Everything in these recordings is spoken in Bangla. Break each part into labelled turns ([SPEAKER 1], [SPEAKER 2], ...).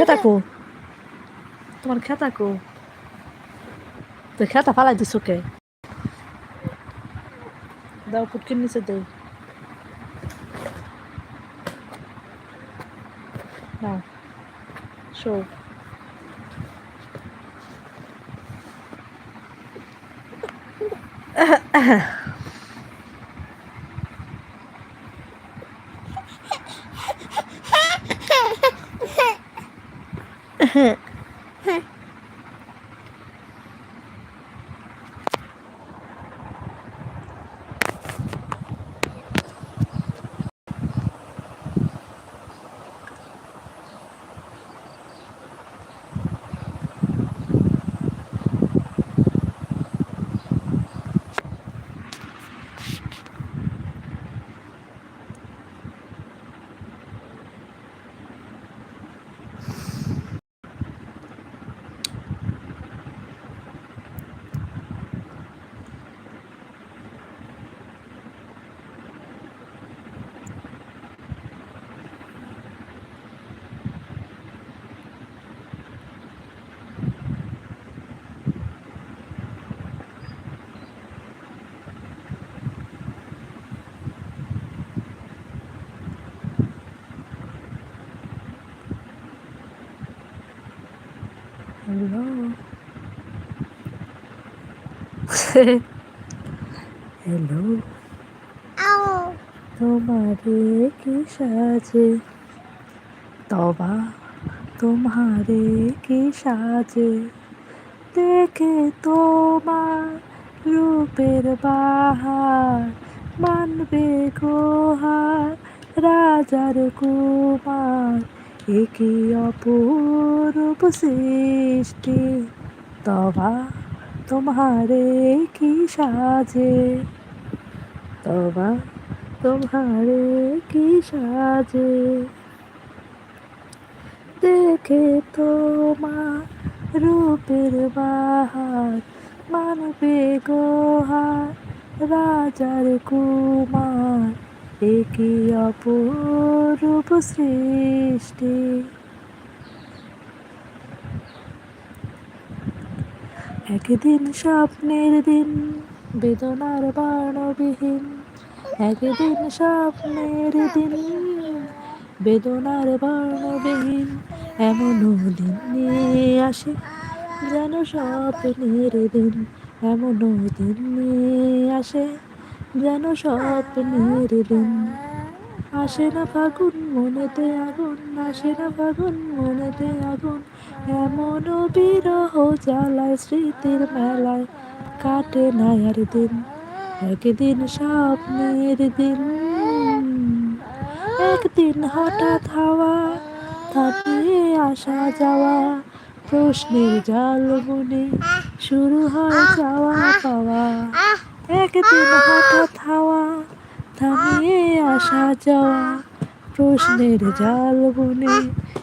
[SPEAKER 1] খেতা কো তোমার খেতা কো তো খেতা ফালাই দিছো কে? দাও পুটকির নিচে দেই। না শো 哼。হ্যালো হ্যালো তোমারে কি সাজে? তবা তোমারে কি সাজে? দেখে তোমার রূপের বাহার মানবে গোহার রাজার কুমার। একই অপূর্ব সৃষ্টি। তবা তোমারে কি সাজে। তবা তোমারে কি সাজে। দেখে তোমার রূপের বাহার মানবে গোহার রাজার কুমার। একই অপরূপ সৃষ্টি। একদিন স্বপ্নের দিন, বেদনার বাণবিহীন। একদিন স্বপ্নের দিন, বেদনার বাণবিহীন। এমন দিন নিয়ে আসে যেন স্বপ্নের দিন, এমন দিন নিয়ে আসে যেন স্বপ্নের দিন। আসে না ফাগুন, মনেতে আগুন, আসে না ফাগুন, মনেতে আগুন। এমন বিরহ জ্বালায় স্মৃতির মেলায়, কাটে না আর দিন। একদিন স্বপ্নের দিন। একদিন হঠাৎ হাওয়া থামিয়ে আসা যাওয়া, প্রশ্নের জাল মনে শুরু হয় যাওয়া পাওয়া একদিন হঠাৎ হাওয়া থামিয়ে আসা যাওয়া, প্রশ্নের জাল বুনে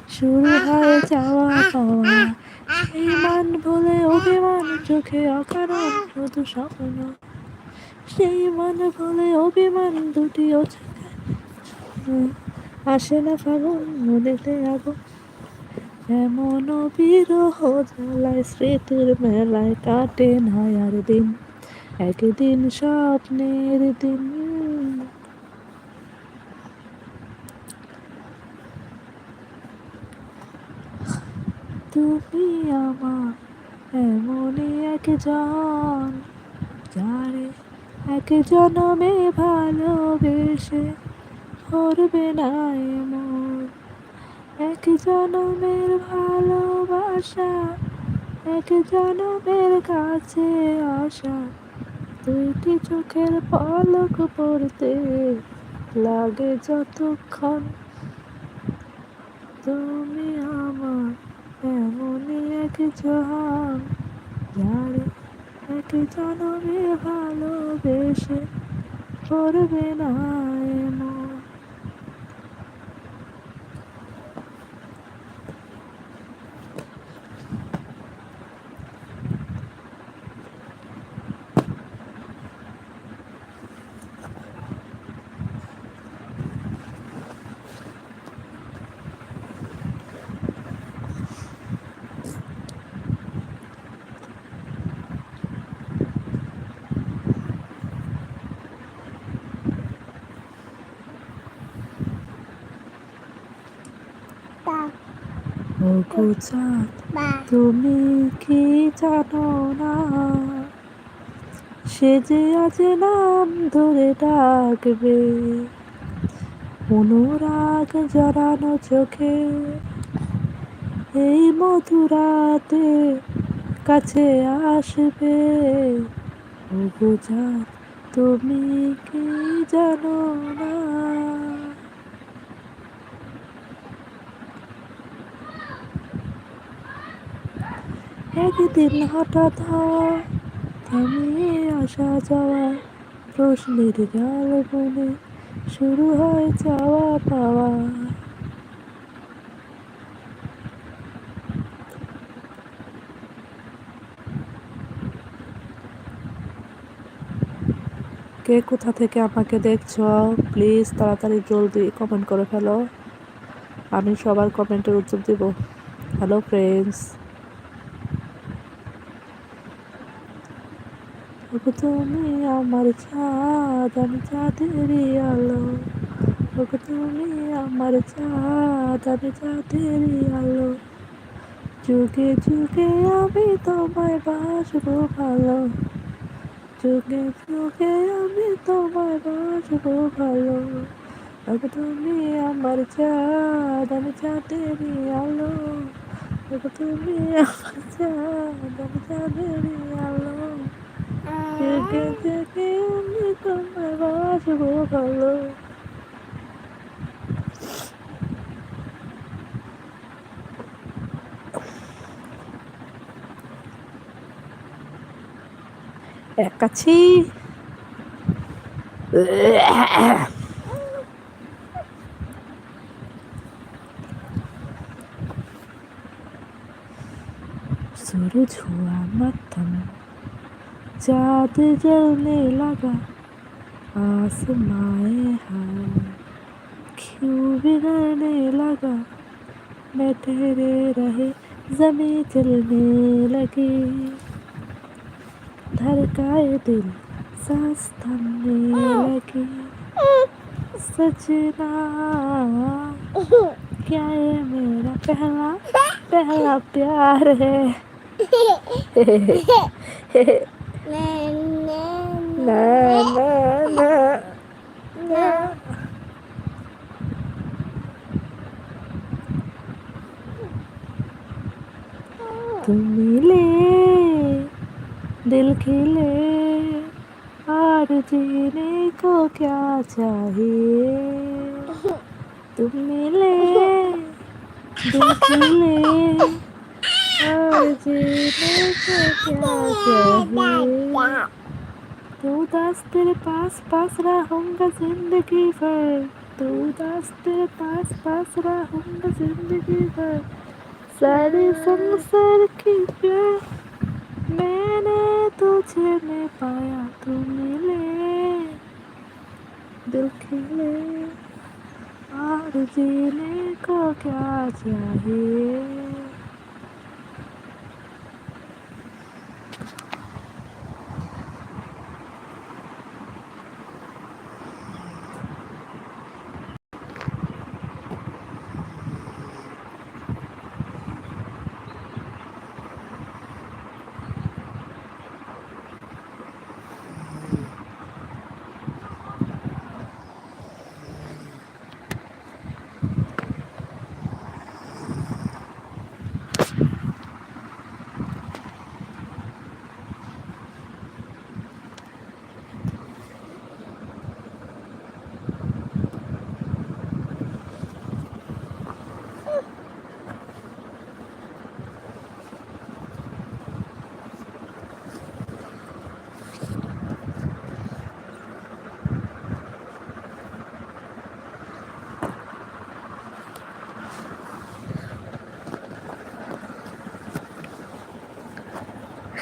[SPEAKER 1] শুরু হয় যাওয়া পাওয়া। সেই মান বলে অভিমান চোখে অকারণ শুধু স্বপ্ন। সেই মান বলে অভিমান দুটিও চোখে আসে না ফাগুন মনেতে আগুন। এমন বিরহ জ্বালায় স্মৃতির মেলায় কাটে না আর দিন। একদিন স্বপ্নের দিন। তুমি আমার এমনই একজন, যারে এক জনমে ভালোবেসে করবে না এমন। এক জনমের ভালোবাসা এক জনমের কাছে আসা, দুইটি চোখের পলক পড়তে লাগে যতক্ষণ। তুমি আমার এমনই এক জান যারে এক জনমে ভালোবেসে করবে না এমন ওগো চাঁদ তুমি কি জানো না? সে যে আজ নাম ধরে ডাকবে। অনুরাগ জড়ানো চোখে এই মধুরাতে কাছে আসবে। চাঁদ তুমি কি জানো না? একদিন হঠাৎ হওয়া থামিয়ে আসা যাওয়া। প্রশ্নের জাল বনে শুরু হয় চাওয়া পাওয়া। কে কোথা থেকে আমাকে দেখছ? প্লিজ তাড়াতাড়ি জলদি কমেন্ট করে ফেলো। আমি সবার কমেন্টের উত্তর দিব। হ্যালো ফ্রেন্ডস ওগো তুমি আমার চাঁদ, আমি চাঁদেরই আলো। ওগো তুমি আমার চাঁদ, আমি চাঁদেরই আলো। যুগে যুগে আমি তোমায় বাসবো ভালো। যুগে যুগে আমি তোমায় বাসবো ভালো। ওগো তুমি আমার চাঁদ, আমি চাঁদেরই আলো। ওগো তুমি আমার চাঁদ, আমি চাঁদেরই আলো। 그그그그 꿈을 마시고 걸로 애같이. 서로 좋아 맞던 चाँद जलने लगा। आसमाए हाँ क्यों बिगड़ने लगा? मैं ठहरे रहे जमी चलने लगी। धड़काए दिल सांस थमने लगी। सजना क्या ये मेरा पहला पहला प्यार है? तुम मिले, दिल खिले और जीने को क्या चाहिए? तुम मिले, दिल खिले और जीने को क्या चाहिए? तू दस तेरे पास पास रहूँगा ज़िंदगी भर। तू दस तेरे पास पास रहूँगा ज़िंदगी भर। सारे संसार की प्यार मैंने तुझे में पाया, तू मिले। दिल खिले और जीने को क्या चाहिए?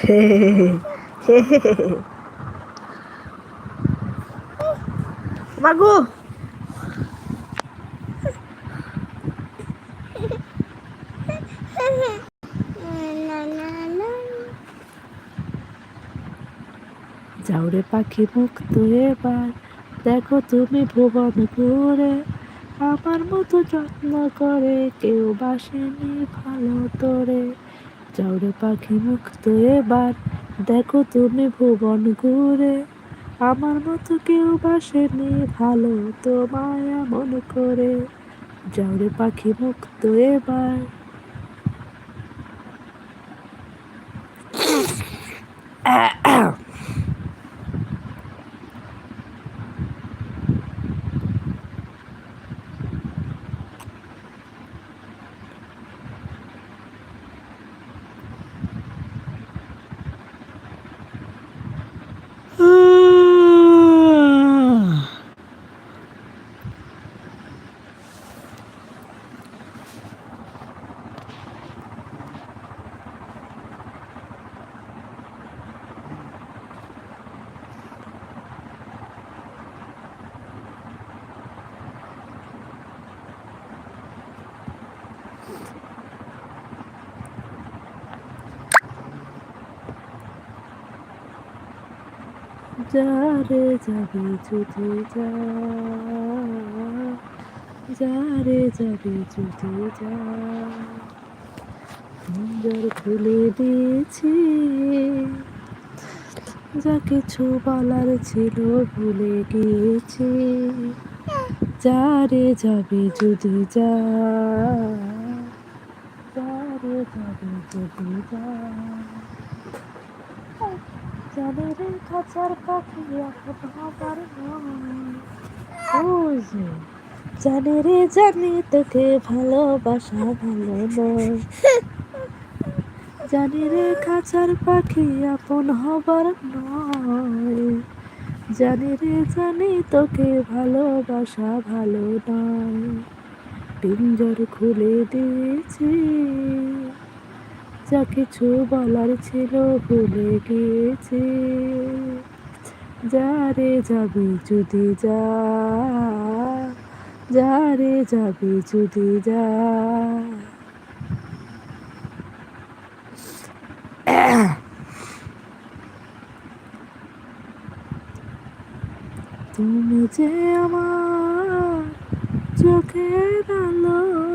[SPEAKER 1] মাগু যাওরে পাখি মুক্ত এবার। দেখো তুমি ভুবন ঘুরে আমার মতো যত্ন করে কেউ বাসেনি ভালো তোরে। চাউরে পাখি মুক্ত এবার দেখো তুমি ভুবন ঘুরে, আমার মতো কেউ বাসেনি ভালো তোমায় এমন করে। যাওরে পাখি মুক্ত এবার যারে যাবি যা যারে যাবি যদি যা সুন্দর খুলে দিয়েছি, যা কিছু বলার ছিল ভুলে গিয়েছি। যারে যাবি যদি যা যারে যাবি যদি যা জানে রে খাঁচার পাখি নয় জানে রে জানি তোকে ভালোবাসা ভালো নয়। জানি রে খাঁচার পাখি আপন হবার নয়। জানি রে জানি তোকে ভালোবাসা ভালো নয়। পিঞ্জর খুলে দিয়েছি। যা কিছু বলার ছিল ভুলে গিয়েছি। যারে যাবি যদি যা যারে যাবি যদি যা। তুমি যে আমার চোখের আলো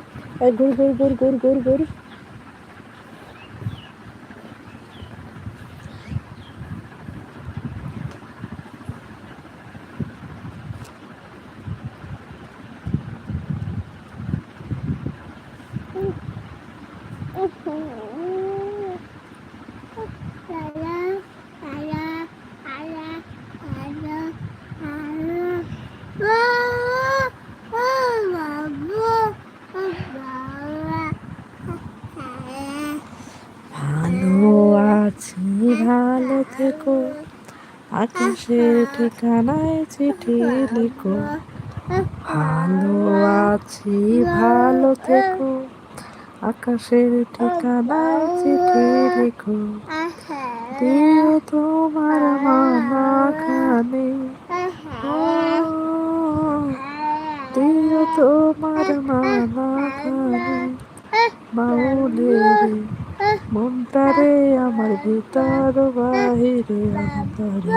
[SPEAKER 1] দেখি ঘুর ঘুর ঘুর ঘুর গুড় গুড় ভালো আছি ভালো থেকো আকাশের ঠিকানায় চিঠি লিখো। ভালো আছি, ভালো থেকো। আকাশের ঠিকানায় চিঠি লিখো। দিও তোমার মানা খানে দিও তোমার মানা খানে মাউলের মনটারে আমার ভিতর বাহিরে অন্তরে।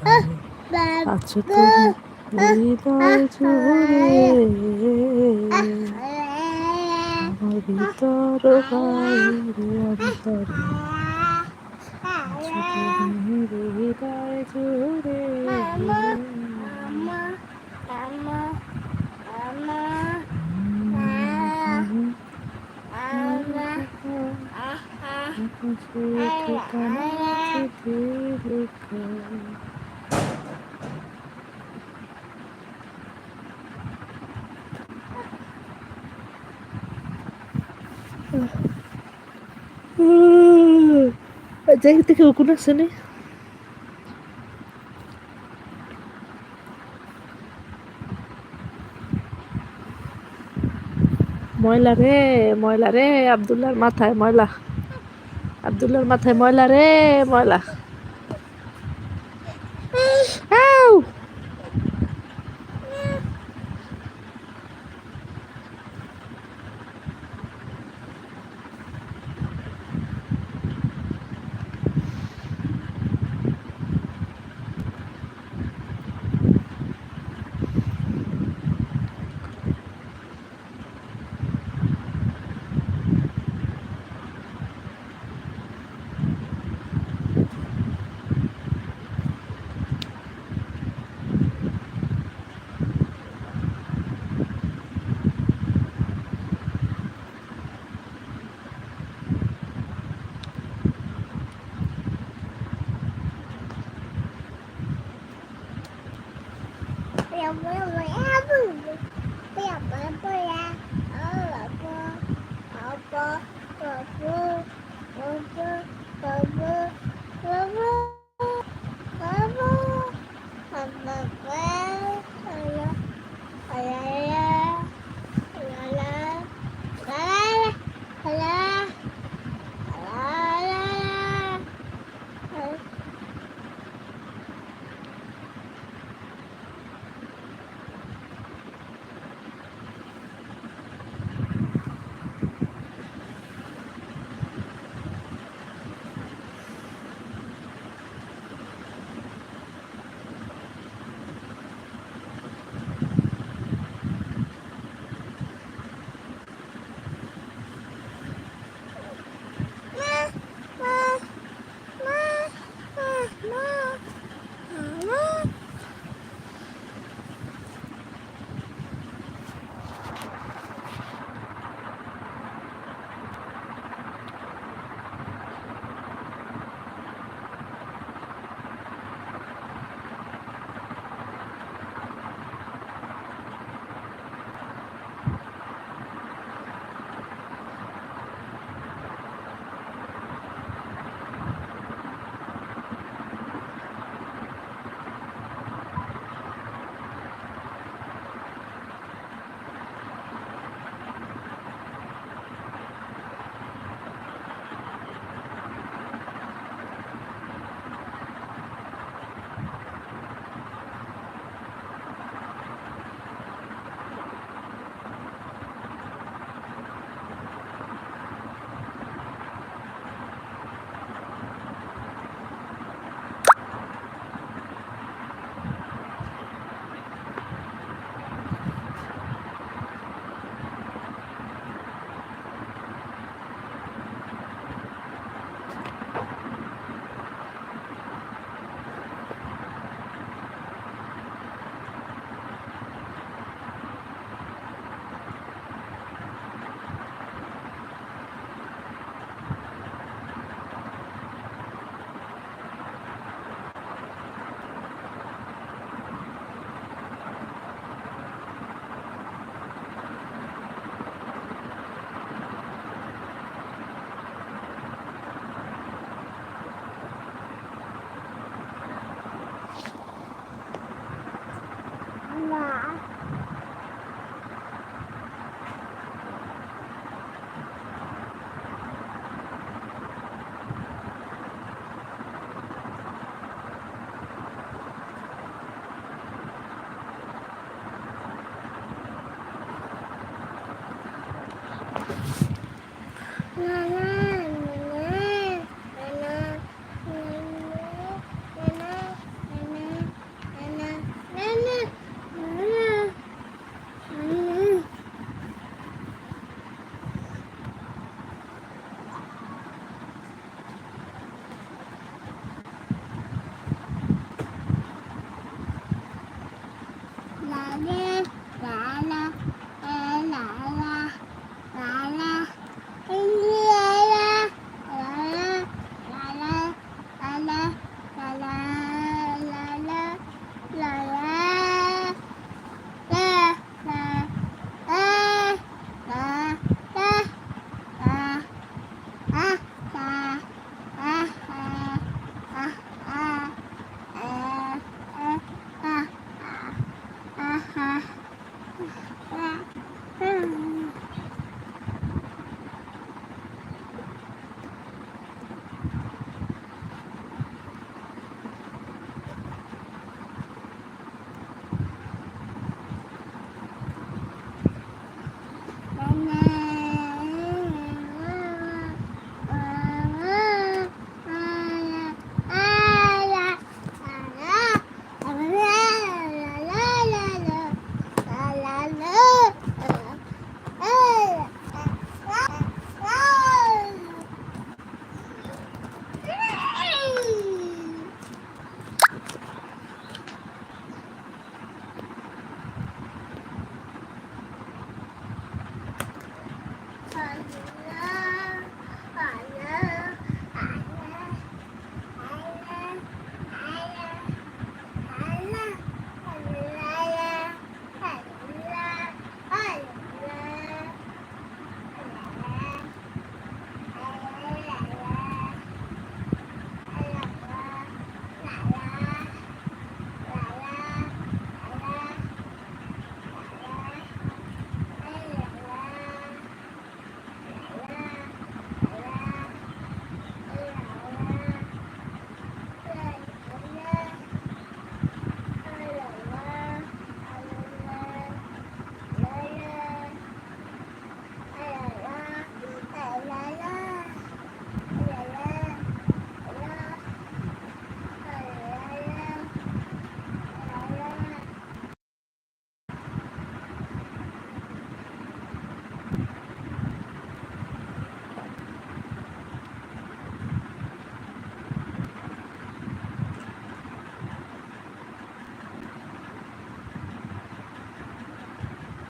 [SPEAKER 1] আছো তুমি হৃদয় জুড়ে আমার ভিতর বাহিরে অন্তরে। আছো তুমি হৃদয় জুড়ে আকাশের ঠিকানায় যাই থেকে উকুন আছে না ময়লা রে ময়লা রে আবদুল্লার মাথায় ময়লা। আবদুল্লার মাথায় ময়লা রে, ময়লা।
[SPEAKER 2] 没有了。